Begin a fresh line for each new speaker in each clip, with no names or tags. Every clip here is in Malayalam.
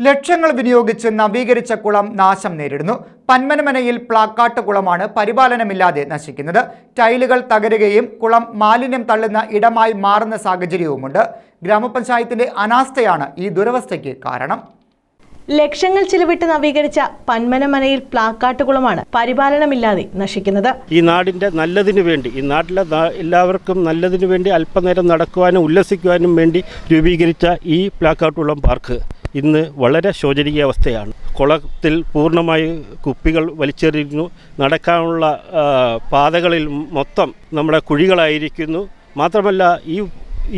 ലക്ഷങ്ങൾ വിനിയോഗിച്ച് നവീകരിച്ച കുളം നാശം നേരിടുന്നു. പന്മനമനയിൽ പ്ലാക്കാട്ട് കുളമാണ് പരിപാലനമില്ലാതെ നശിക്കുന്നത്. ടൈലുകൾ തകരുകയും കുളം മാലിന്യം തള്ളുന്ന ഇടമായി മാറുന്ന സാഹചര്യവുമുണ്ട്. ഗ്രാമപഞ്ചായത്തിന്റെ അനാസ്ഥയാണ് ഈ ദുരവസ്ഥയ്ക്ക് കാരണം.
ലക്ഷങ്ങൾ ചിലവിട്ട് നവീകരിച്ച പന്മനമനയിൽ പ്ലാക്കാട്ട് കുളമാണ് പരിപാലനമില്ലാതെ നശിക്കുന്നത്.
ഈ നാടിന്റെ നല്ലതിന് വേണ്ടി ഈ നാട്ടിലെ എല്ലാവർക്കും നല്ലതിന് വേണ്ടി അല്പനേരം നടക്കുവാനും ഉല്ലസിക്കുവാനും വേണ്ടി രൂപീകരിച്ച ഈ പ്ലാക്കാട്ട് കുളം പാർക്ക്. ഇന്ന് വളരെ ശോചനീയ അവസ്ഥയാണ് കുളത്തിൽ പൂർണമായി കുപ്പികൾ വലിച്ചെറിയുന്നു നടക്കാനുള്ള പാതകളിൽ മൊത്തം നമ്മുടെ കുഴികളായിരിക്കുന്നു. മാത്രമല്ല ഈ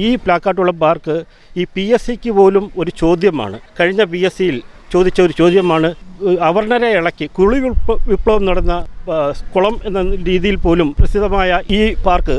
ഈ പ്ലാക്കാട്ടുള്ള പാർക്ക് ഈ പി എസ് സിക്ക് പോലും ഒരു ചോദ്യമാണ്. കഴിഞ്ഞ പി എസ് സിയിൽ ചോദിച്ച ഒരു ചോദ്യമാണ് അവർണരെ ഇളക്കി കുളി വിപ്ലവം നടന്ന കുളം എന്ന രീതിയിൽ പോലും പ്രസിദ്ധമായ ഈ പാർക്ക്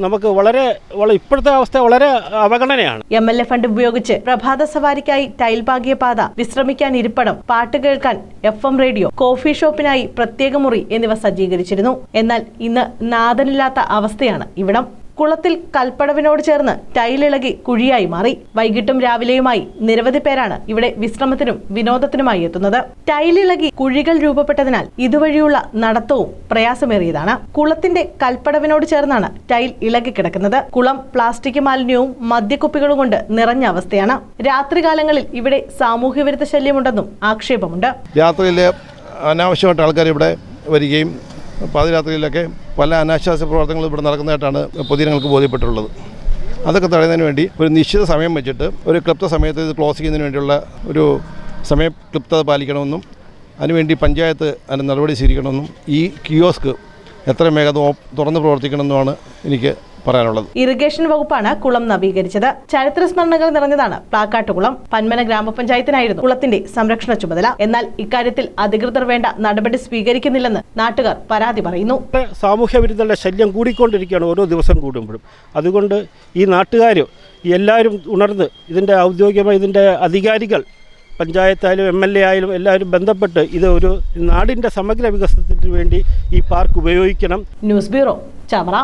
നമുക്ക് വളരെ വള- ഇപ്പോഴത്തെ അവസ്ഥ വളരെ അവഗണനയാണ്.
എം എൽ എ ഫണ്ട് ഉപയോഗിച്ച് പ്രഭാത സവാരിക്കായി ടൈൽ പാകിയ പാത വിശ്രമിക്കാൻ ഇരിപ്പടം പാട്ട് കേൾക്കാൻ എഫ് എം റേഡിയോ കോഫി ഷോപ്പിനായി പ്രത്യേക മുറി എന്നിവ സജ്ജീകരിച്ചിരുന്നു. എന്നാൽ ഇന്ന് നാദനില്ലാത്ത അവസ്ഥയാണ് ഇവിടം. കുളത്തിൽ കൽപ്പടവിനോട് ചേർന്ന് ടൈലിളകി കുഴിയായി മാറി. വൈകിട്ടും രാവിലെയുമായി നിരവധി പേരാണ് ഇവിടെ വിശ്രമത്തിനും വിനോദത്തിനുമായി എത്തുന്നത്. ടൈലിളകി കുഴികൾ രൂപപ്പെട്ടതിനാൽ ഇതുവഴിയുള്ള നടത്തവും പ്രയാസമേറിയതാണ്. കുളത്തിന്റെ കൽപ്പടവിനോട് ചേർന്നാണ് ടൈൽ ഇളകി കിടക്കുന്നത്. കുളം പ്ലാസ്റ്റിക് മാലിന്യവും മദ്യക്കുപ്പികളും കൊണ്ട് നിറഞ്ഞ അവസ്ഥയാണ്. രാത്രികാലങ്ങളിൽ ഇവിടെ സാമൂഹ്യവിരുദ്ധ ശല്യമുണ്ടെന്നും ആക്ഷേപമുണ്ട്.
രാത്രിയിൽ അനാവശ്യമായിട്ട് ആൾക്കാർ ഇവിടെ വരികയും പാതിരാത്രിയിലൊക്കെ പല അനാശാസ്യ പ്രവർത്തനങ്ങളും ഇവിടെ നടക്കുന്നതായിട്ടാണ് പൊതുജനങ്ങൾക്ക് ബോധ്യപ്പെട്ടിട്ടുള്ളത്. അതൊക്കെ തടയുന്നതിന് വേണ്ടി ഒരു നിശ്ചിത സമയം വെച്ചിട്ട് ഒരു ക്ലിപ്ത സമയത്ത് ഇത് ക്ലോസ് ചെയ്യുന്നതിന് വേണ്ടിയുള്ള ഒരു സമയം ക്ലിപ്തത പാലിക്കണമെന്നും അതിനുവേണ്ടി പഞ്ചായത്ത് അതിന് നടപടി സ്വീകരിക്കണമെന്നും ഈ കിയോസ്ക് എത്രയും വേഗം തുറന്ന് പ്രവർത്തിക്കണമെന്നുമാണ് എനിക്ക് പറയാനുള്ളത്.
ഇറിഗേഷൻ വകുപ്പാണ് കുളം നവീകരിച്ചത്. ചരിത്ര സ്മരണകൾ നിറഞ്ഞതാണ് പ്ലാക്കാട്ട് കുളം. പന്മന ഗ്രാമപഞ്ചായത്തിനായിരുന്നു കുളത്തിന്റെ സംരക്ഷണ ചുമതല. എന്നാൽ ഇക്കാര്യത്തിൽ അധികൃതർ വേണ്ട നടപടി സ്വീകരിക്കുന്നില്ലെന്ന് നാട്ടുകാർ പരാതി പറയുന്നു.
സാമൂഹ്യ വിരുദ്ധരുടെ ശല്യം കൂടിക്കൊണ്ടിരിക്കുകയാണ് ഓരോ ദിവസം കൂടുമ്പോഴും. അതുകൊണ്ട് ഈ നാട്ടുകാർ എല്ലാവരും ഉണർന്ന് ഇതിന്റെ ഔദ്യോഗികമായി ഇതിന്റെ അധികാരികൾ പഞ്ചായത്തായാലും എം എൽ എ ആയാലും എല്ലാവരും ബന്ധപ്പെട്ട് ഇത് ഒരു നാടിന്റെ സമഗ്ര വികസനത്തിന് വേണ്ടി ഈ പാർക്ക് ഉപയോഗിക്കണം.
News bureau Chavara.